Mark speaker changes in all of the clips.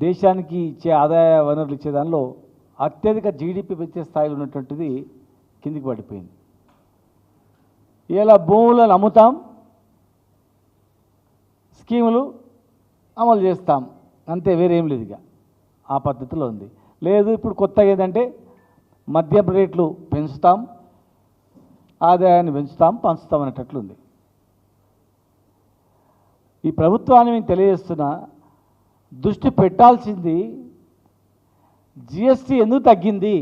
Speaker 1: దేశానికి ఇచ్చే ఆదాయ వనరులు ఇచ్చే దానిలో అత్యధిక జీడిపి పెంచే స్థాయిలో ఉన్నటువంటిది కిందికి పడిపోయింది. ఇలా భూములను అమ్ముతాం స్కీములు అమలు చేస్తాం. అంతే వేరేం లేదు ఇక. ఆ పద్ధతిలో ఉంది. లేదు ఇప్పుడు కొత్తగా ఏంటంటే మద్యం రేట్లు పెంచుతాం ఆదాయాన్ని పెంచుతాం పంచుతాం అనేటట్లుంది. ఈ ప్రభుత్వాన్ని మేము తెలియజేస్తున్నా దృష్టి పెట్టాల్సింది జిఎస్టీ ఎందుకు తగ్గింది?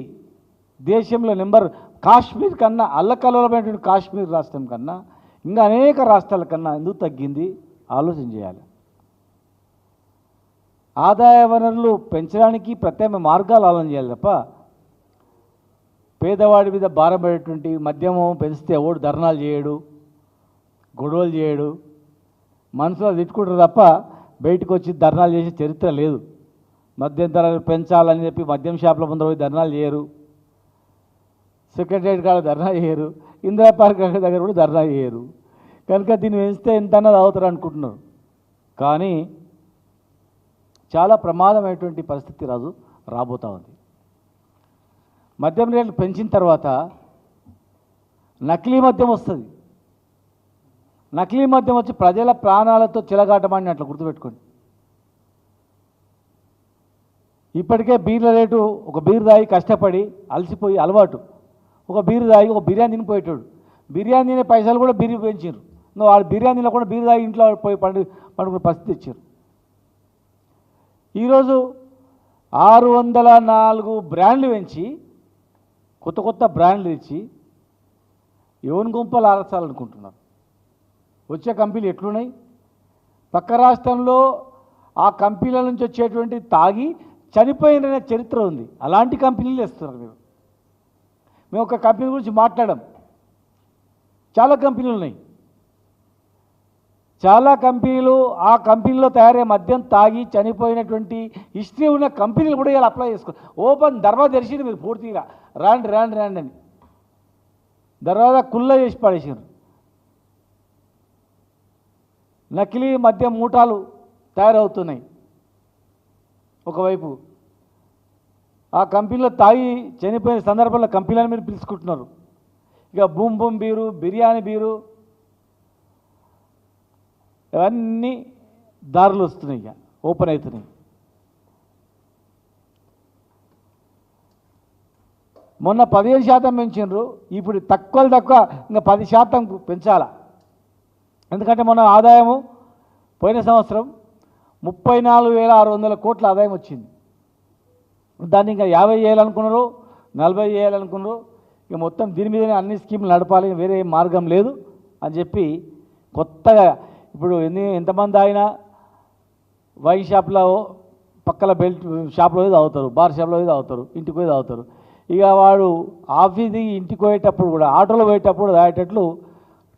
Speaker 1: దేశంలో నెంబర్ కాశ్మీర్ కన్నా అల్లకల్లోలమైనటువంటి కాశ్మీర్ రాష్ట్రం కన్నా ఇంకా అనేక రాష్ట్రాల కన్నా ఎందుకు తగ్గింది? ఆలోచన చేయాలి. ఆదాయ వనరులు పెంచడానికి ప్రత్యేక మార్గాలు ఆలోచన చేయాలి తప్ప పేదవాడి మీద భారం పడేటువంటి పెంచితే ఓడు ధర్నాలు చేయడు గొడవలు చేయడు మనసులో తిట్టుకుంటారు తప్ప బయటకు వచ్చి ధర్నాలు చేసే చరిత్ర లేదు. మద్యం ధరలు పెంచాలని చెప్పి మద్యం షాపుల ముందర పోయి ధర్నాలు చేయరు. సెక్రటరియట్ కాడ ధర్నా చేయరు. ఇందిరా పార్క్ దగ్గర కూడా ధర్నా చేయరు. కనుక దీన్ని పెంచితే ఎంత అన్నది అవుతారు అనుకుంటున్నారు. కానీ చాలా ప్రమాదమైనటువంటి పరిస్థితి రాజు రాబోతా ఉంది. మద్యం రేట్లు పెంచిన తర్వాత నకిలీ మద్యం వస్తుంది. నకిలీ మద్యం వచ్చి ప్రజల ప్రాణాలతో చిలగాటమని అట్లా గుర్తుపెట్టుకోండి. ఇప్పటికే బీర్ల రేటు ఒక బీరు దాగి కష్టపడి అలసిపోయి అలవాటు. ఒక బీరు దాగి ఒక బిర్యానీ తినిపోయేటాడు బిర్యానీ తినే పైసలు కూడా బీరు పెంచారు నువ్వు వాడు బిర్యానీలో కూడా బీరు దాగి ఇంట్లో పోయి పండు పండుకునే పరిస్థితి ఇచ్చారు ఈరోజు ఆరు వందల నాలుగు బ్రాండ్లు పెంచి కొత్త కొత్త బ్రాండ్లు ఇచ్చి ఎవరి గుంపలు ఆరచాలనుకుంటున్నారు వచ్చే కంపెనీలు ఎట్లున్నాయి? పక్క రాష్ట్రంలో ఆ కంపెనీల నుంచి వచ్చేటువంటి తాగి చనిపోయిన చరిత్ర ఉంది. అలాంటి కంపెనీలు ఇస్తున్నారు మీరు. మేము ఒక కంపెనీ గురించి మాట్లాడాం. చాలా కంపెనీలు ఉన్నాయి. చాలా కంపెనీలు ఆ కంపెనీలో తయారయ్యే మద్యం తాగి చనిపోయినటువంటి హిస్టరీ ఉన్న కంపెనీలు కూడా ఇలా అప్లై చేసుకో ఓపెన్ దర్వా తెరిచింది మీరు పూర్తిగా. రాండి రాండి రాండి అని. దర్వాజా కుల్ల చేసి పడేసారు నకిలీ మద్యం మూటాలు తయారవుతున్నాయి. ఒకవైపు ఆ కంపెనీలో తాగి చనిపోయిన సందర్భంలో కంపెనీలను మీరు పిలుచుకుంటున్నారు. ఇక boom boom beer biryani beer ఇవన్నీ దారులు వస్తున్నాయి ఇక ఓపెన్ అవుతున్నాయి. మొన్న పదిహేను శాతం పెంచిండ్రు ఇప్పుడు తక్కువ తక్కువ ఇంకా పది శాతం పెంచాలా? ఎందుకంటే మన ఆదాయము పోయిన సంవత్సరం ముప్పై నాలుగు వేల ఆరు వందల కోట్ల ఆదాయం వచ్చింది. దాన్ని ఇంకా యాభై చేయాలనుకున్నారు నలభై చేయాలనుకున్నారు ఇక మొత్తం దీని మీదనే అన్ని స్కీములు నడపాలి వేరే మార్గం లేదు అని చెప్పి కొత్తగా ఇప్పుడు ఎన్ని ఎంతమంది అయినా వైన్ షాప్లో పక్కల బెల్ట్ షాప్లో తాగుతారు బార్ షాప్లో తాగుతారు ఇంటికి పోయి తాగుతారు. ఇక వాడు ఆఫీస్ ఇంటికి పోయేటప్పుడు కూడా ఆటోలో పోయేటప్పుడు తాగేటట్లు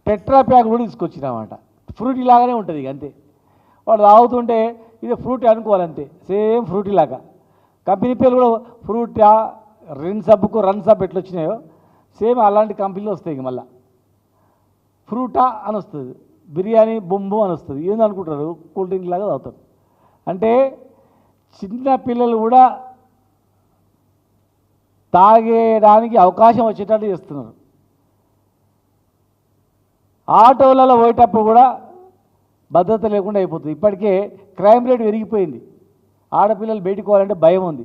Speaker 1: టెట్రా ప్యాక్ కూడా తీసుకొచ్చినామాట. ఫ్రూటీ లాగానే ఉంటుంది ఇక అంతే. వాడు తాగుతుంటే ఇది ఫ్రూటీ అనుకోవాలంతే సేమ్ ఫ్రూటీ లాగా. కంపెనీ పేరు కూడా ఫ్రూటా రెండు సబ్బుకు రన్ సబ్ ఎట్లా వచ్చినాయో సేమ్ అలాంటి కంపెనీలు వస్తాయి ఇక మళ్ళీ. ఫ్రూటా అని వస్తుంది. బిర్యానీ బొంబు అని వస్తుంది. ఏంది అనుకుంటారు కూల్ డ్రింక్ లాగా తాగుతారు. అంటే చిన్న పిల్లలు కూడా తాగేయడానికి అవకాశం వచ్చేటట్టు చేస్తున్నారు. ఆటోలలో పోయేటప్పుడు కూడా భద్రత లేకుండా అయిపోతుంది. ఇప్పటికే క్రైమ్ రేట్ పెరిగిపోయింది. ఆడపిల్లలు బయటికి పోవాలంటే భయం ఉంది.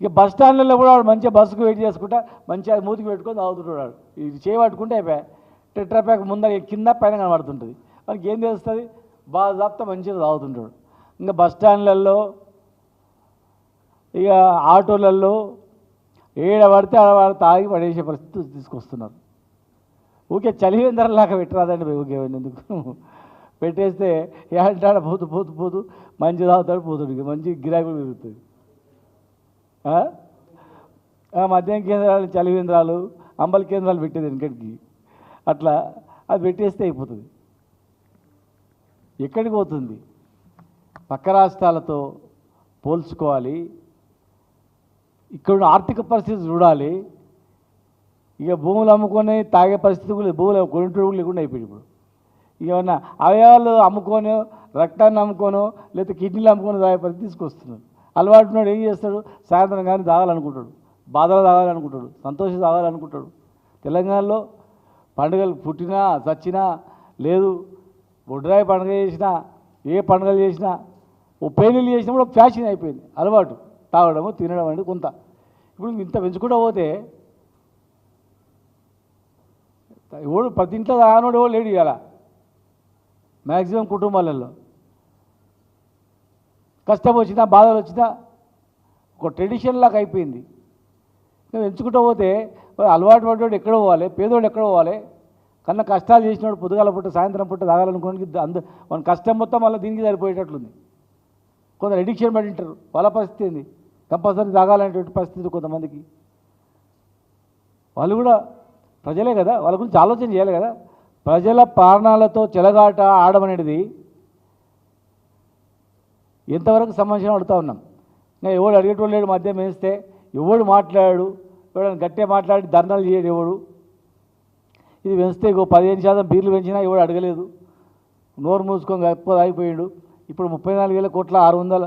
Speaker 1: ఇక బస్ స్టాండ్లలో కూడా వాడు మంచిగా బస్సుకు వెయిట్ చేసుకుంటా మంచిగా మూతికి పెట్టుకొని తాగుతుంటాడు. ఇది చేయబట్టుకుంటే అయిపోయా. టెట్రా ప్యాక్ ముందర కింద పైన కనబడుతుంటుంది. మనకి ఏం తెలుస్తుంది? బాగా జాప్తా మంచిగా తాగుతుంటాడు. ఇంకా బస్ స్టాండ్లలో ఇక ఆటోలలో ఏడ పడితే ఆడ తాగి పడేసే పరిస్థితి తీసుకొస్తున్నారు. ఊకే చలివేందరలాగా పెట్టరాదండి ఊకే ఎందుకు? పెట్టేస్తే ఏడంటాడ పోతు పోతు పోతు. మంచి తాగుతాడు పోతుడు మంచి గిరాకీ పెరుగుతుంది మద్యం కేంద్రాలు చలివేంద్రాలు అంబలి కేంద్రాలు పెట్టేది వెనకటికి. అట్లా అది పెట్టేస్తే అయిపోతుంది. ఎక్కడికి పోతుంది? పక్క రాష్ట్రాలతో పోల్చుకోవాలి. ఇక్కడ ఆర్థిక పరిస్థితి చూడాలి. ఇక భూములు అమ్ముకొని తాగే పరిస్థితి కూడా భూములు కొనుటోడు కూడా లేకుండా అయిపోయింది ఇప్పుడు. ఏమన్నా అవయవాలు అమ్ముకొని రక్తాన్ని అమ్ముకోను లేకపోతే కిడ్నీలు అమ్ముకొని తాగే పరిస్థితి తీసుకొస్తున్నాడు. అలవాటున్నాడు ఏం చేస్తాడు? సాయంత్రం కానీ తాగాలనుకుంటాడు. బాధలు తాగాలనుకుంటాడు. సంతోషం తాగాలనుకుంటాడు. తెలంగాణలో పండుగలు పుట్టినా చచ్చినా లేదు బొడ్రాయి పండుగ చేసినా ఏ పండుగలు చేసినా ఓ పెళ్ళిళ్ళు చేసినా కూడా ఫ్యాషన్ అయిపోయింది. అలవాటు. తాగడము తినడం అనేది కొంత. ఇప్పుడు ఇంత పెంచుకుంటూ పోతే ఎవడు ప్రతి ఇంట్లో తాగనోడు ఎవడు లేడు ఇవాళ మ్యాక్సిమం కుటుంబాలలో. కష్టం వచ్చినా బాధలు వచ్చినా ఒక ట్రెడిషన్ లాగా అయిపోయింది. నువ్వు ఎంచుకుంటూ పోతే అలవాటు పడ్డోడు ఎక్కడ పోవాలి పేదోడు ఎక్కడ పోవాలి? కన్నా కష్టాలు చేసినోడు పొద్దుగాల పుట్ట సాయంత్రం పుట్ట తాగాలనుకోనికి అందు మన కష్టం మొత్తం మళ్ళీ దీనికి సరిపోయేటట్లుంది. కొందరు ఎడిక్షన్ పడి ఉంటారు. వాళ్ళ పరిస్థితి ఏంది? కంపల్సరీ తాగాలనేటువంటి పరిస్థితి కొంతమందికి. వాళ్ళు కూడా ప్రజలే కదా వాళ్ళ గురించి ఆలోచన చేయాలి కదా. ప్రజల ప్రాణాలతో చెలగాట ఆడమనేది ఎంతవరకు సంబంధించిన అడుగుతూ ఉన్నాం. ఎవడు అడిగేటోళ్ళు లేడు మధ్య వేస్తే ఎవడు మాట్లాడాడు ఎవడని గట్టిగా మాట్లాడి ధర్నాలు చేయడు ఎవడు. ఇది పెంచితే ఇంకో పదిహేను శాతం బీర్లు పెంచినా ఎవడు అడగలేదు. నోరు మూసుకొని గొప్ప అయిపోయాడు ఇప్పుడు ముప్పై నాలుగు వేల కోట్ల ఆరు వందల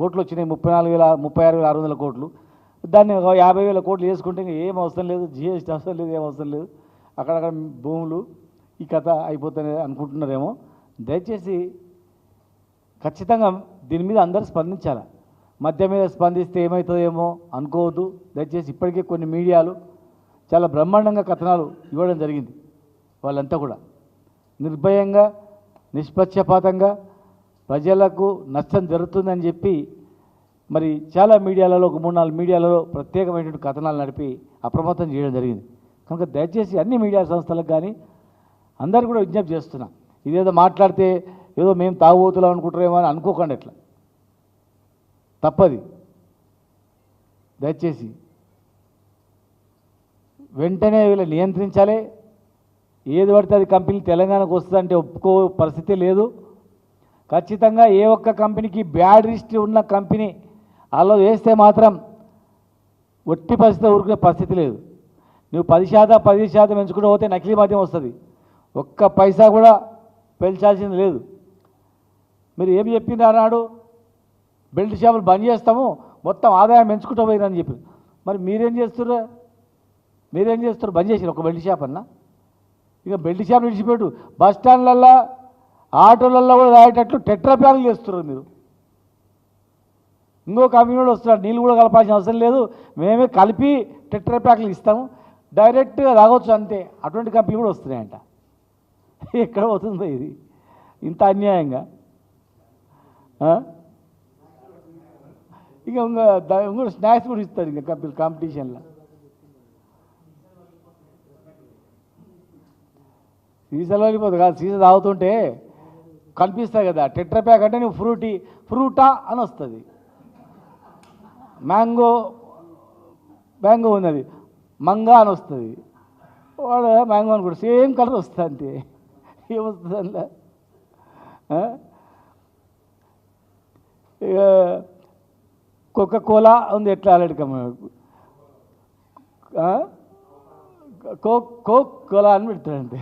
Speaker 1: కోట్లు వచ్చినాయి ముప్పై నాలుగు వేల ముప్పై ఆరు వేల ఆరు వందల కోట్లు. దాన్ని ఒక యాభై వేల కోట్లు వేసుకుంటే ఏం అవసరం లేదు జిఎస్టీ అవసరం లేదు ఏం అవసరం లేదు. అక్కడక్కడ భూములు ఈ కథ అయిపోతుంది అనుకుంటున్నారేమో. దయచేసి ఖచ్చితంగా దీని మీద అందరూ స్పందించాలి? మధ్య మీద స్పందిస్తే ఏమవుతుందేమో అనుకోవద్దు. దయచేసి ఇప్పటికే కొన్ని మీడియాలు చాలా బ్రహ్మాండంగా కథనాలు ఇవ్వడం జరిగింది వాళ్ళంతా కూడా. నిర్భయంగా నిష్పక్షపాతంగా ప్రజలకు నష్టం జరుగుతుందని చెప్పి మరి చాలా మీడియాలలో ఒక మూడు నాలుగు మీడియాలలో ప్రత్యేకమైనటువంటి కథనాలు నడిపి అప్రమత్తం చేయడం జరిగింది. కనుక దయచేసి అన్ని మీడియా సంస్థలకు కానీ అందరు కూడా విజ్ఞప్తి చేస్తున్నా. ఇదేదో మాట్లాడితే ఏదో మేము తాగుబోతున్నాం అనుకుంటారేమో అని అనుకోకండి ఎట్లా తప్పది. దయచేసి వెంటనే వీళ్ళు నియంత్రించాలి. ఏది పడితే అది కంపెనీ తెలంగాణకు వస్తుందంటే ఒప్పుకో పరిస్థితి లేదు. ఖచ్చితంగా ఏ ఒక్క కంపెనీకి బ్యాడ్ రిస్ట్ ఉన్న కంపెనీ అలా వేస్తే మాత్రం ఒట్టి పరిస్థితి ఊరుకునే పరిస్థితి లేదు. నువ్వు పది శాతం పది శాతం ఎంచుకుంటూ పోతే నకిలీ మద్యం వస్తుంది. ఒక్క పైసా కూడా పెంచాల్సింది లేదు. మీరు ఏం చెప్పిండ్రు అన్నాడు బెల్ట్ షాపులు బంద్ చేస్తాము మొత్తం ఆదాయం పెంచుకుంటూ పోయినని చెప్పి. మరి మీరేం చేస్తున్నారు మీరేం చేస్తారు బంద్ చేసారు ఒక బెల్ట్ షాప్ అన్న. ఇక బెల్ట్ షాప్ విడిచిపెట్టు బస్ స్టాండ్లల్లో ఆటోలలో కూడా రాయేటట్లు టెట్రా ప్యాన్లు చేస్తున్నారు మీరు. ఇంకో కంపెనీ కూడా వస్తున్నాడు నీళ్ళు కూడా కలపాల్సిన అవసరం లేదు. మేమే కలిపి టెట్రా ప్యాక్లు ఇస్తాము. డైరెక్ట్గా తాగొచ్చు అంతే. అటువంటి కంపెనీ కూడా వస్తున్నాయంట. ఎక్కడ పోతుందో ఇది. ఇంత అన్యాయంగా. ఇక ఇంకా ఇంకో స్నాక్స్ కూడా ఇస్తారు ఇంకా కంపెనీ కాంపిటీషన్లో. సీసాలో వెళ్ళిపోతుంది కాదు సీసా తాగుతుంటే కనిపిస్తాయి కదా. టెట్రా ప్యాక్ అంటే నువ్వు ఫ్రూటీ ఫ్రూటా అని వస్తుంది. మ్యాంగో మ్యాంగో ఉన్నది. మంగా అని వస్తుంది. వాడు మ్యాంగో అనుకుంటు సేమ్ కలర్ వస్తుంది అంతే. ఏమొస్తుంది అందులో ఇక కోకా కోలా ఉంది ఎట్లా అలడికమ్మ కోక్ కోక్ కోలా అని పెడతాడంతే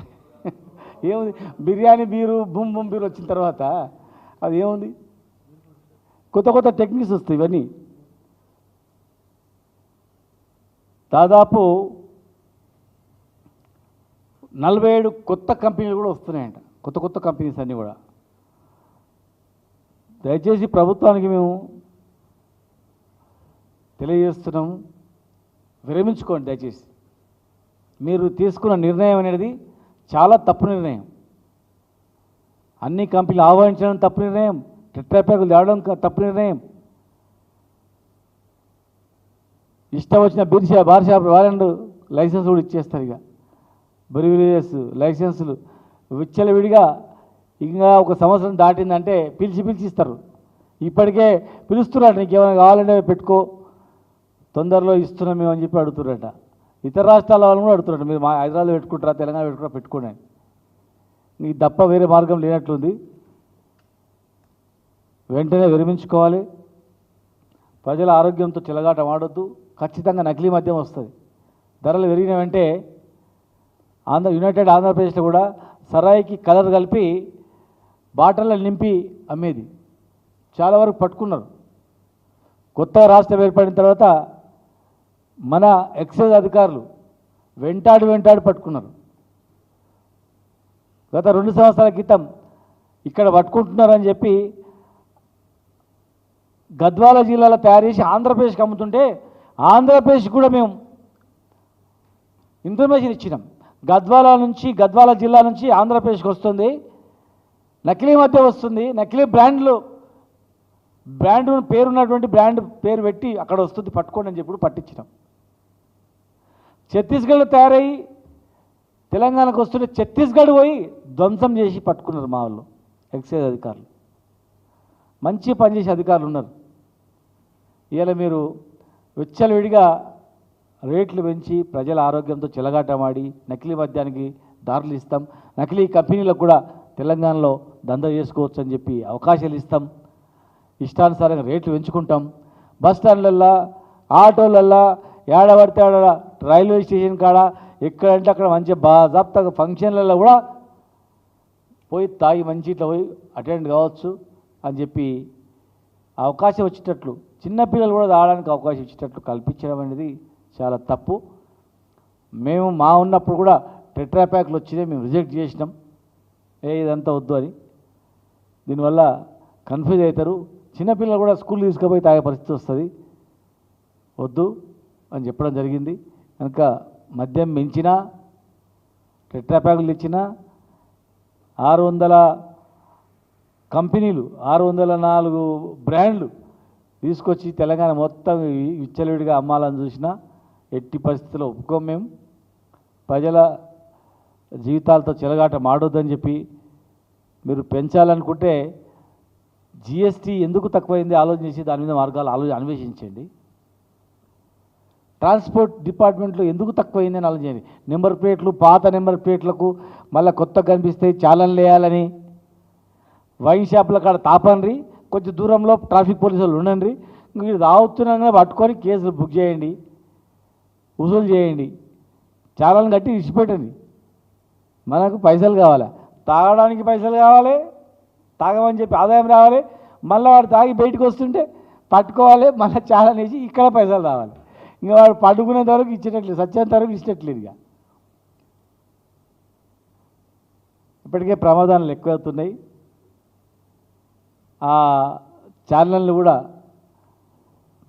Speaker 1: ఏముంది? Biryani beer boom boom beer వచ్చిన తర్వాత అది ఏముంది? కొత్త కొత్త టెక్నిక్స్ వస్తాయి ఇవన్నీ. దాదాపు నలభై ఏడు కొత్త కంపెనీలు కూడా వస్తున్నాయంట. కొత్త కొత్త కంపెనీస్ అన్నీ కూడా. దయచేసి ప్రభుత్వానికి మేము తెలియజేస్తున్నాం. విరమించుకోండి దయచేసి. మీరు తీసుకున్న నిర్ణయం అనేది చాలా తప్పు నిర్ణయం. అన్ని కంపెనీలు ఆహ్వానించడం తప్పు నిర్ణయం. టెట్రాప్యాకులు తేవడం తప్పు నిర్ణయం. ఇష్టం వచ్చిన beer shop bar shop license కూడా ఇచ్చేస్తారు ఇక. బ్రివిలేజెస్ లైసెన్సులు విచ్చలవిడిగా ఇంకా ఒక సంవత్సరం దాటిందంటే పిలిచి పిలిచి ఇస్తారు ఇప్పటికే పిలుస్తున్నారు నీకు ఏమైనా కావాలంటే పెట్టుకో. తొందరలో ఇస్తున్నాం మేము అని చెప్పి అడుగుతున్నారట. ఇతర రాష్ట్రాల వాళ్ళు కూడా అడుగుతున్నారు మీరు మా హైదరాబాద్ పెట్టుకుంటారా తెలంగాణ పెట్టుకుంటారా పెట్టుకోండి నీ నీకు తప్ప వేరే మార్గం లేనట్లుంది. వెంటనే విరమించుకోవాలి. ప్రజల ఆరోగ్యంతో చిలగాట వాడొద్దు ఖచ్చితంగా నకిలీ మద్యం వస్తుంది. ధరలు పెరిగినవంటే ఆంధ్ర యునైటెడ్ ఆంధ్రప్రదేశ్లో కూడా సరాయికి కలర్ కలిపి బాటల్లో నింపి అమ్మేది. చాలా వరకు పట్టుకున్నారు. కొత్త రాష్ట్రం ఏర్పడిన తర్వాత మన ఎక్సైజ్ అధికారులు వెంటాడి వెంటాడి పట్టుకున్నారు. గత రెండు సంవత్సరాల క్రితం ఇక్కడ పట్టుకుంటున్నారని చెప్పి గద్వాల జిల్లాలో తయారు చేసి ఆంధ్రప్రదేశ్కి అమ్ముతుంటే ఆంధ్రప్రదేశ్ కూడా మేము ఇన్ఫర్మేషన్ ఇచ్చినాం. గద్వాల నుంచి గద్వాల జిల్లా నుంచి ఆంధ్రప్రదేశ్కి వస్తుంది. నకిలీ మధ్య వస్తుంది. నకిలీ బ్రాండ్లు బ్రాండ్ పేరున్నటువంటి బ్రాండ్ పేరు పెట్టి అక్కడ వస్తుంది. పట్టుకోండి అని చెప్పి పట్టించినాం. ఛత్తీస్గఢ్లో తయారయ్యి తెలంగాణకు వస్తుంటే ఛత్తీస్గఢ్ పోయి ధ్వంసం చేసి పట్టుకున్నారు మా వాళ్ళు ఎక్సైజ్ అధికారులు. మంచి పనిచేసే అధికారులు ఉన్నారు. ఇవాళ మీరు విచ్చలవిడిగా రేట్లు పెంచి ప్రజల ఆరోగ్యంతో చెలగాటమాడి నకిలీ మద్యానికి దారులు ఇస్తాం. నకిలీ కంపెనీలకు కూడా తెలంగాణలో దంద చేసుకోవచ్చు అని చెప్పి అవకాశాలు ఇస్తాం. ఇష్టానుసారంగా రేట్లు పెంచుకుంటాం. బస్ స్టాండ్లల్లో ఆటోలల్లో ఏడబడితే ఆడ రైల్వే స్టేషన్ కాడ ఎక్కడంటే అక్కడ మంచి బాజాప్తగా ఫంక్షన్లలో కూడా పోయి తాగి మంచి ఇట్లా పోయి అటెండ్ కావచ్చు అని చెప్పి అవకాశం వచ్చేటట్లు చిన్నపిల్లలు కూడా రావడానికి అవకాశం ఇచ్చేటట్లు కల్పించడం అనేది చాలా తప్పు. మేము మా ఉన్నప్పుడు కూడా టెట్రా ప్యాక్లు వచ్చినాయి మేము రిజెక్ట్ చేసినాం. ఏ ఇదంతా వద్దు అని. దీనివల్ల కన్ఫ్యూజ్ అవుతారు. చిన్నపిల్లలు కూడా స్కూల్ తీసుకుపోయి తాగే పరిస్థితి వస్తుంది. వద్దు అని చెప్పడం జరిగింది. కనుక మద్యం మించినా టెట్రా ప్యాకులు ఇచ్చినా ఆరు వందల కంపెనీలు ఆరు వందల నాలుగు బ్రాండ్లు తీసుకొచ్చి తెలంగాణ మొత్తం విచ్చలవిడిగా అమ్మాలని చూసినా ఎట్టి పరిస్థితుల్లో ఒప్పుకోం మేము. ప్రజల జీవితాలతో చెలగాట మాడొద్దని చెప్పి మీరు పెంచాలనుకుంటే జిఎస్టీ ఎందుకు తక్కువైంది ఆలోచన చేసి దాని మీద మార్గాలు ఆలోచన అన్వేషించండి. ట్రాన్స్పోర్ట్ డిపార్ట్మెంట్లో ఎందుకు తక్కువైంది అని ఆలోచించండి నెంబర్ ప్లేట్లు పాత నెంబర్ ప్లేట్లకు మళ్ళీ కొత్త కనిపిస్తాయి చాలన్ లేయాలని వైన్ షాపుల కాడ తాపండ్రి కొంచెం దూరంలో ట్రాఫిక్ పోలీసులు ఉండండి. మీరు తాగుతున్నాగా పట్టుకొని కేసులు బుక్ చేయండి. వసూలు చేయండి. చాలా కట్టి ఇచ్చిపెట్టండి మనకు పైసలు కావాలి. తాగడానికి పైసలు కావాలి. తాగమని చెప్పి ఆదాయం రావాలి. మళ్ళీ వాడు తాగి బయటకు వస్తుంటే పట్టుకోవాలి. మళ్ళీ చాలా వేసి ఇక్కడ పైసలు రావాలి. ఇంకా వాడు పడుకునేంత వరకు ఇచ్చేటట్లేదు. సచ్చేంత వరకు ఇచ్చేటట్లేదు ఇక. ఇప్పటికే ప్రమాదాలు ఎక్కువవుతున్నాయి. ఆ ఛానల్ని కూడా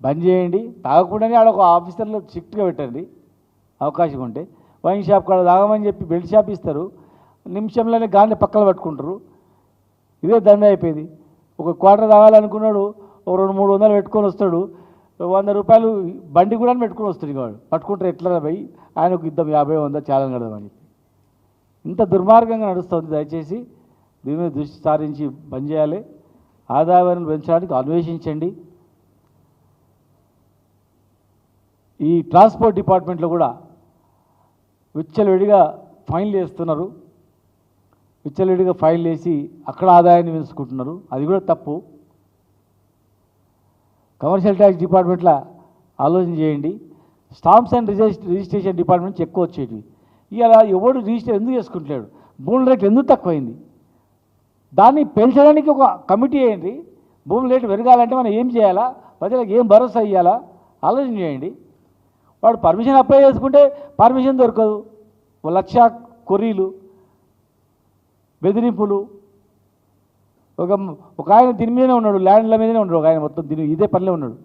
Speaker 1: బంద్ చేయండి. తాగకుండానే ఆడ ఒక ఆఫీసర్లో స్ట్రిక్ట్గా పెట్టండి. అవకాశం ఉంటే వైన్ షాప్ కాడ తాగమని చెప్పి బెల్ట్ షాప్ ఇస్తారు. నిమిషంలోనే గాలిని పక్కన పట్టుకుంటారు. ఇదే దండ అయిపోయింది. ఒక క్వార్టర్ తాగాలనుకున్నాడు ఒక రెండు మూడు వందలు పెట్టుకొని వస్తాడు. వంద రూపాయలు బండి కూడా పెట్టుకొని వస్తుంది వాడు. పట్టుకుంటారు ఎట్లా పోయి ఆయన ఒక ఇద్దరు యాభై వంద చాలా కడదామని ఇంత దుర్మార్గంగా నడుస్తుంది. దయచేసి దీని మీద దృష్టి సారించి బంద్ చేయాలి. ఆదాయాన్ని పెంచడానికి అన్వేషించండి. ఈ ట్రాన్స్పోర్ట్ డిపార్ట్మెంట్లో కూడా విచ్చలవిడిగా ఫైన్లు వేస్తున్నారు. విచ్చలవిడిగా ఫైన్లు వేసి అక్కడ ఆదాయాన్ని పెంచుకుంటున్నారు. అది కూడా తప్పు. కమర్షియల్ ట్యాక్స్ డిపార్ట్మెంట్లో ఆలోచన చేయండి. స్టాంప్స్ అండ్ రిజిస్ట్రేషన్ డిపార్ట్మెంట్ నుంచి ఎక్కువ వచ్చేటివి. ఇలా ఎవడు రిజిస్టర్ ఎందుకు చేసుకుంటలేడు? భూముల రేట్లు ఎందుకు తక్కువైంది? దాన్ని పెంచడానికి ఒక కమిటీ వేయండి భూమి రేటు పెరగాలంటే మనం ఏం చేయాలా? ప్రజలకు ఏం భరోసా ఇవ్వాలా ఆలోచన చేయండి. వాడు పర్మిషన్ అప్లై చేసుకుంటే పర్మిషన్ దొరకదు. లక్ష కొర్రీలు బెదిరింపులు. ఒక ఒక ఆయన దీని మీదనే ఉన్నాడు ల్యాండ్ల మీదనే ఉన్నాడు ఒక ఆయన మొత్తం దీని ఇదే పనిలో ఉన్నాడు.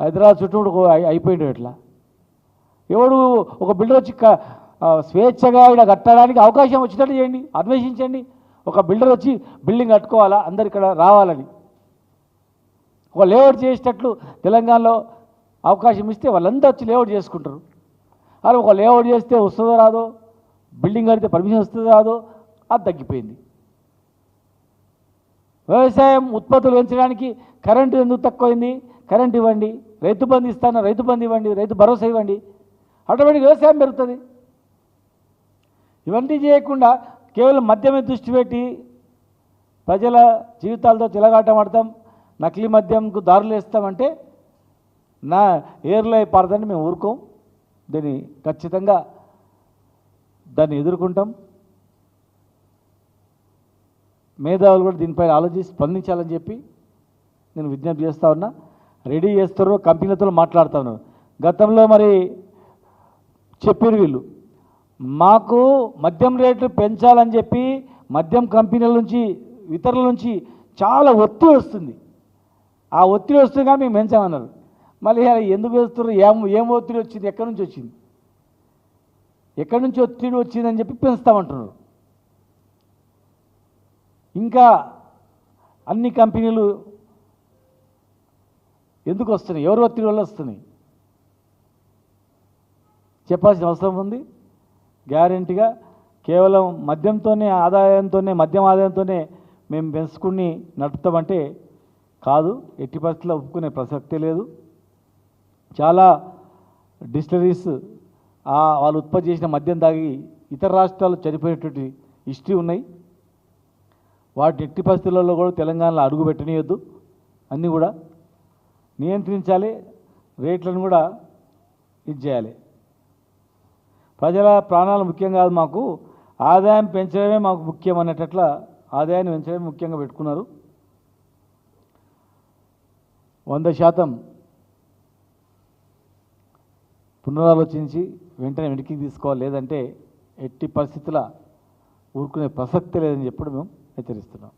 Speaker 1: హైదరాబాద్ చుట్టూ అయి- అయిపోయాడు ఇట్లా ఎవడు ఒక బిల్డర్ వచ్చి స్వేచ్ఛగా ఇక్కడ కట్టడానికి అవకాశం వచ్చేటట్టు చేయండి అన్వేషించండి. ఒక బిల్డర్ వచ్చి బిల్డింగ్ కట్టుకోవాలా? అందరు ఇక్కడ రావాలని. ఒక లేఅవుట్ చేసేటట్లు తెలంగాణలో అవకాశం ఇస్తే వాళ్ళంతా వచ్చి లేఅవుట్ చేసుకుంటారు. అలా ఒక లేఅవుట్ చేస్తే వస్తుందో రాదో? బిల్డింగ్ కడితే పర్మిషన్ వస్తుందో రాదో? అది తగ్గిపోయింది. వ్యవసాయం ఉత్పత్తులు పెంచడానికి కరెంటు ఎందుకు తక్కువైంది? కరెంట్ ఇవ్వండి. రైతు బంధు ఇస్తాను? రైతు బంధు ఇవ్వండి. రైతు భరోసా ఇవ్వండి. ఆటోమేటిక్ వ్యవసాయం పెరుగుతుంది. ఇవన్నీ చేయకుండా కేవలం మద్యమే దృష్టి పెట్టి ప్రజల జీవితాలతో తిలగాటమాడతాం నకిలీ మద్యంకు దారులు వేస్తామంటే నా ఏర్లో పడదని మేము ఊరుకోం. దీన్ని ఖచ్చితంగా దాన్ని ఎదుర్కొంటాం. మేధావులు కూడా దీనిపై ఆలోచించి స్పందించాలని చెప్పి నేను విజ్ఞప్తి చేస్తా ఉన్నా. రెడీ చేస్తారు కంపెనీలతో మాట్లాడుతాను గతంలో మరి చెప్పారు వీళ్ళు. మాకు మద్యం రేట్లు పెంచాలని చెప్పి మద్యం కంపెనీల నుంచి ఇతరుల నుంచి చాలా ఒత్తిడి వస్తుంది. ఆ ఒత్తిడి వస్తుంది కానీ మేము పెంచామన్నారు. మళ్ళీ అలా ఎందుకు వేస్తున్నారు ఏం ఏం ఒత్తిడి వచ్చింది? ఎక్కడి నుంచి వచ్చింది? ఎక్కడి నుంచి ఒత్తిడి వచ్చిందని చెప్పి పెంచుతామంటున్నారు. ఇంకా అన్ని కంపెనీలు ఎందుకు వస్తున్నాయి? ఎవరు ఒత్తిడి వల్ల వస్తున్నాయి? చెప్పాల్సిన అవసరం ఉంది. గ్యారెంటీగా కేవలం మద్యంతోనే ఆదాయంతోనే మద్యం ఆదాయంతోనే మేము పెంచుకుని నడుపుతామంటే కాదు ఎట్టి పరిస్థితుల్లో ఒప్పుకునే ప్రసక్తే లేదు. చాలా డిస్టరీస్ వాళ్ళు ఉత్పత్తి చేసిన మద్యం తాగి ఇతర రాష్ట్రాలు చనిపోయేటువంటి హిస్టరీ ఉన్నాయి. వాటి ఎట్టి పరిస్థితులలో కూడా తెలంగాణలో అడుగు పెట్టనీయొద్దు. అన్నీ కూడా నియంత్రించాలి రేట్లను కూడా ఇది చేయాలి. ప్రజల ప్రాణాలు ముఖ్యం కాదు మాకు. ఆదాయం పెంచడమే మాకు ముఖ్యం అనేటట్ల ఆదాయాన్ని పెంచడమే ముఖ్యంగా పెట్టుకున్నారు. వంద శాతం పునరాలోచించి వెంటనే వెనక్కి తీసుకోవాలి. లేదంటే ఎట్టి పరిస్థితుల ఊరుకునే ప్రసక్తి లేదని చెప్పడం మేము హెచ్చరిస్తున్నాం.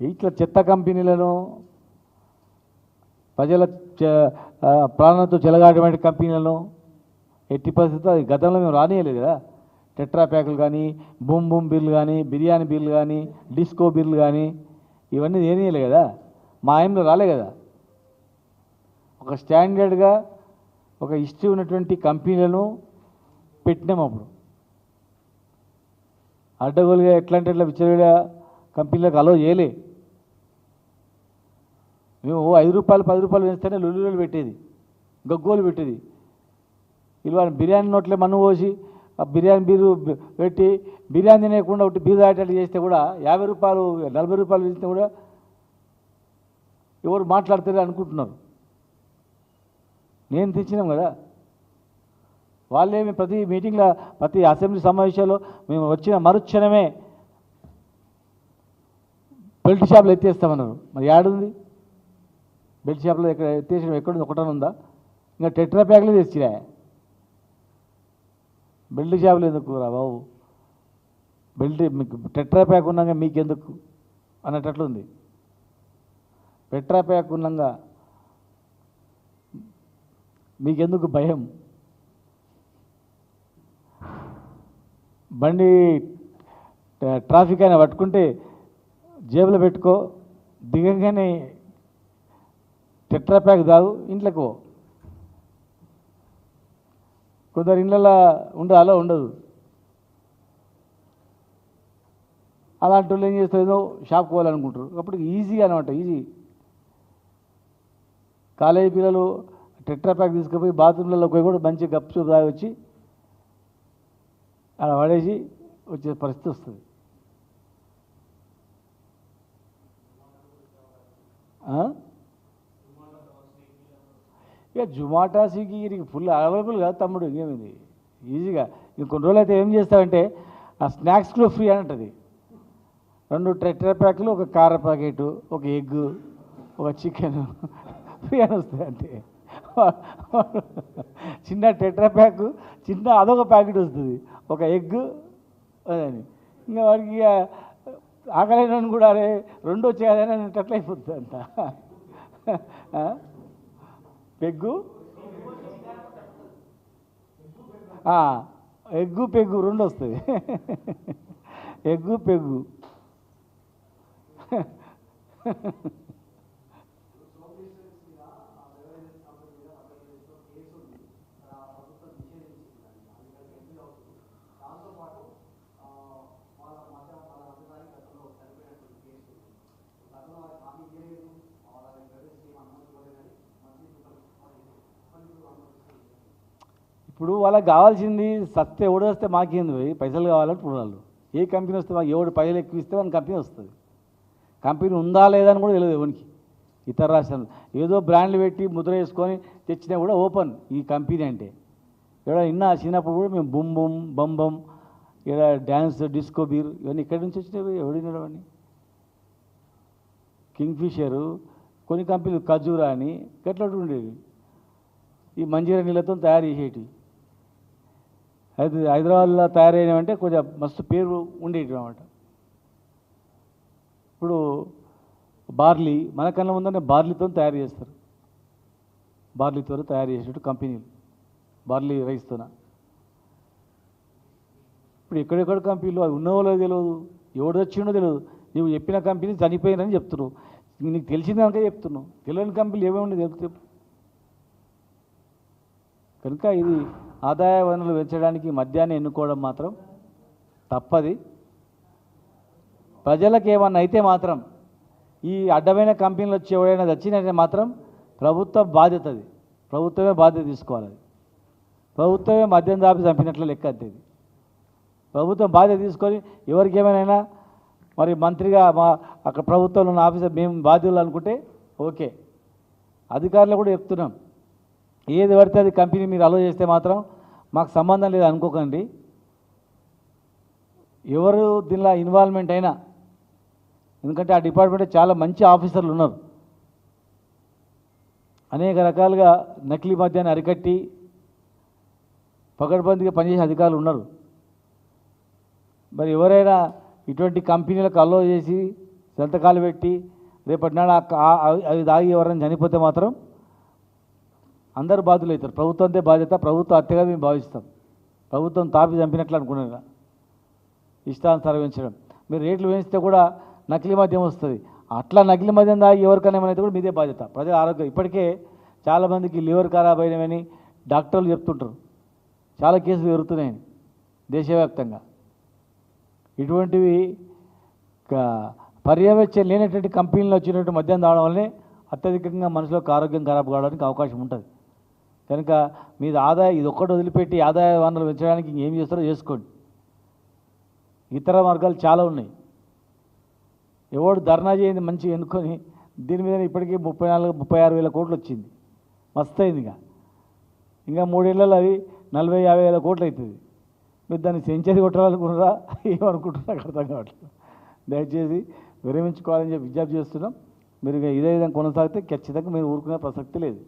Speaker 1: ఇట్లా చెత్త కంపెనీలను ప్రజల చ- ఆ, కంపెనీలను ఎట్టి పరిస్థితుల్లో అది గతంలో మేము రానియలేదు కదా. టెట్రా ప్యాకులు కానీ బూమ్ బూమ్ బిల్లు కానీ బిర్యానీ బిల్లు కానీ డిస్కో బిల్లు కానీ ఇవన్నీ ఏనియలే కదా. మా ఆయనలో రాలే కదా. ఒక స్టాండర్డ్గా ఒక హిస్టరీ ఉన్నటువంటి కంపెనీలను పెట్టినాం అప్పుడు. అడ్డగోలుగా ఎట్లాంటి ఎట్లా విచ్చలవిడిగా కంపెనీలకు అలో చేయలే. మేము ఐదు రూపాయలు పది రూపాయలు పెంచితేనే లొల్లులు పెట్టేది. గగ్గోలు పెట్టేది. ఇలా బిర్యానీ నోట్లే మన్ను పోసి ఆ బిర్యానీ బీరు పెట్టి బిర్యానీ తినేయకుండా ఒకటి బీరు తాగేటట్టు చేస్తే కూడా యాభై రూపాయలు నలభై రూపాయలు పెంచితే కూడా ఎవరు మాట్లాడతారు అనుకుంటున్నారు. నేను తెచ్చినాం కదా. వాళ్ళేమి ప్రతి మీటింగ్లో ప్రతి అసెంబ్లీ సమావేశాల్లో మేము వచ్చిన మరుక్షణమే బెల్ట్ షాపులు ఎత్తేస్తామన్నారు. మరి యాడుంది? బెల్ట్ షాప్లో ఎక్కడ ఎత్తేసిన ఎక్కడుంది ఒకటన ఉందా? ఇంకా టెట్రా ప్యాక్లు తెచ్చిరా. బెల్ట్ షాపులు ఎందుకు రా బాబు? బెల్ట్ మీకు టెట్రా ప్యాక్ ఉన్నాక మీకెందుకు? అన్నట్లుంది టెట్రా ప్యాక్ ఉన్నాక మీకెందుకు భయం? బండి ట్రాఫిక్ అయినా పట్టుకుంటే జేబులో పెట్టుకో దిగంగానే టెట్రా ప్యాక్ తాగు ఇంట్లోకి పో. కొందరు ఇళ్ళలో ఉండాలో అలా ఉండదు. అలాంటి వాళ్ళు ఏం చేస్తారు ఏదో షాప్కి పోవాలనుకుంటారు. అప్పుడు ఈజీగా అనమాట ఈజీ. కాలేజీ పిల్లలు టెట్రా ప్యాక్ తీసుకుపోయి బాత్రూమ్లలో పోయి కూడా మంచి గప్ దాగి తాగి వచ్చి అలా పడేసి వచ్చే పరిస్థితి వస్తుంది. ఆ? ఇక జుమాటా స్విగ్గీ వీరికి ఫుల్ అవైలబుల్ కాదు తమ్ముడు ఇంకేమిది? ఈజీగా. ఇంక కొన్ని రోజులు అయితే ఏం చేస్తావంటే ఆ స్నాక్స్ కూడా ఫ్రీ అని ఉంటుంది రెండు టెట్రా ప్యాక్లు ఒక కార ప్యాకెట్ ఒక ఎగ్ ఒక చికెన్ ఫ్రీ అని వస్తాయి అంటే చిన్న టెట్రా ప్యాక్ చిన్న అదొక ప్యాకెట్ వస్తుంది. ఒక ఎగ్ అదని ఇంకా వాడికి ఇక ఆకలైన కూడా అరే రెండు వచ్చేదని అట్లయిపోతుంది అంట పెగ్గు? ఆ, ఎగ్గు పెగ్గు రెండు వస్తుంది ఎగ్గు పెగ్గు. ఇప్పుడు వాళ్ళకి కావాల్సింది సత్తే ఎవడు వస్తే మాకేంది పోయి పైసలు కావాలని వాళ్ళు. ఏ కంపెనీ వస్తే మాకు ఎవడు పైసలు ఎక్కువ ఇస్తే మన కంపెనీ వస్తుంది. కంపెనీ ఉందా లేదా అని కూడా తెలియదు ఎవరికి. ఇతర రాష్ట్రంలో. ఏదో బ్రాండ్లు పెట్టి ముద్ర వేసుకొని తెచ్చినా కూడా ఓపెన్ ఈ కంపెనీ అంటే. ఇక్కడ ఇన్న చిన్నప్పుడు కూడా మేము బుమ్ బుమ్ బమ్ బమ్ ఇక్కడ డ్యాన్స్ డిస్కో బీర్ ఇవన్నీ ఇక్కడి నుంచి వచ్చినవి ఎవడినాడు అవన్నీ? కింగ్ఫిషరు కొన్ని కంపెనీలు ఖజూరా అని గట్లట్టు ఉండేవి. ఈ మంజీరా నీళ్ళతో తయారు చేసేటివి. అయితే హైదరాబాద్లో తయారైనవంటే కొంచెం మస్తు పేరు ఉండేటి అనమాట ఇప్పుడు బార్లీ మన కళ్ళ ముందనే బార్లీతో తయారు చేస్తారు. బార్లీతో తయారు చేసేట్టు కంపెనీలు బార్లీ రైస్తోన. ఇప్పుడు ఎక్కడెక్కడ కంపెనీలు అవి ఉన్నవాళ్ళో తెలియదు ఎవడు వచ్చిండో తెలియదు నువ్వు చెప్పిన కంపెనీ చనిపోయిందని చెప్తున్నావు. నీకు తెలిసిన కనుక చెప్తున్నావు. తెలియని కంపెనీలు ఏమేమి ఉండదు చెప్తే కనుక ఇది ఆదాయ వనరులు పెంచడానికి మద్యాన్ని ఎన్నుకోవడం మాత్రం తప్పది. ప్రజలకు ఏమన్నా అయితే మాత్రం ఈ అడ్డమైన కంపెనీలు వచ్చి ఎవడైనా వచ్చినట్టే మాత్రం ప్రభుత్వ బాధ్యత అది ప్రభుత్వమే బాధ్యత తీసుకోవాలి. అది ప్రభుత్వమే మద్యం దాపి చంపినట్లు లెక్క అంతే ప్రభుత్వం బాధ్యత తీసుకొని ఎవరికి ఏమైనా మరి మంత్రిగా మా అక్కడ ప్రభుత్వంలో ఉన్న ఆఫీసర్ మేము బాధ్యులు అనుకుంటే ఓకే. అధికారులు కూడా చెప్తున్నాం. ఏది పడితే అది కంపెనీ మీరు అలో చేస్తే మాత్రం మాకు సంబంధం లేదు అనుకోకండి. ఎవరు దీనిలో ఇన్వాల్వ్మెంట్ అయినా ఎందుకంటే ఆ డిపార్ట్మెంట్ చాలా మంచి ఆఫీసర్లు ఉన్నారు. అనేక రకాలుగా నకిలీ మద్యాన్ని అరికట్టి పకడ్బందీగా పనిచేసే అధికారులు ఉన్నారు. మరి ఎవరైనా ఇటువంటి కంపెనీలకు అలో చేసి సంతకాలు పెట్టి రేపటి నాడు అవి అవి ఎవరైనా చనిపోతే మాత్రం అందరు బాధ్యులు అవుతారు. ప్రభుత్వంతే బాధ్యత ప్రభుత్వ అత్తగా మేము భావిస్తాం. ప్రభుత్వం తాపి చంపినట్లు అనుకున్నాను ఇష్టానుసారం పెంచడం మీరు రేట్లు పెంచితే కూడా నకిలీ మద్యం వస్తుంది. అట్లా నకిలీ మద్యం దాగి ఎవరికైనా ఏమైనా కూడా మీదే బాధ్యత. ప్రజల ఆరోగ్యం. ఇప్పటికే చాలామందికి లివర్ ఖరాబ్ అయినవని డాక్టర్లు చెప్తుంటారు. చాలా కేసులు పెరుగుతున్నాయని దేశవ్యాప్తంగా. ఇటువంటివి క- పర్యవేక్షణ లేనటువంటి కంపెనీలు వచ్చినటువంటి మద్యం తాగడం వల్లనే అత్యధికంగా మనుషులకు ఆరోగ్యం ఖరాబ్ కావడానికి అవకాశం ఉంటుంది. కనుక మీద ఆదాయ ఇది ఒక్కటి వదిలిపెట్టి ఆదాయ వనరులు పెంచడానికి ఇంకేం చేస్తారో చేసుకోండి. ఇతర మార్గాలు చాలా ఉన్నాయి. ఎవడు ధర్నా చేయండి మంచిగా ఎన్నుకొని దీని మీద ఇప్పటికీ ముప్పై నాలుగు ముప్పై ఆరు వేల కోట్లు వచ్చింది. మస్తు అయింది ఇక. ఇంకా మూడేళ్ళలో అది నలభై యాభై వేల కోట్లు అవుతుంది. మీరు దాన్ని సెంచరీ కొట్టాలనుకున్నారా? ఏమనుకుంటున్నా అర్థం కావట్లేదు. దయచేసి విరమించుకోవాలని చెప్పి విజ్ఞప్తి చేస్తున్నాం. మీరు ఇక ఇదే విధంగా కొనసాగితే ఖచ్చితంగా మీరు ఊరుకునే ప్రసక్తి లేదు.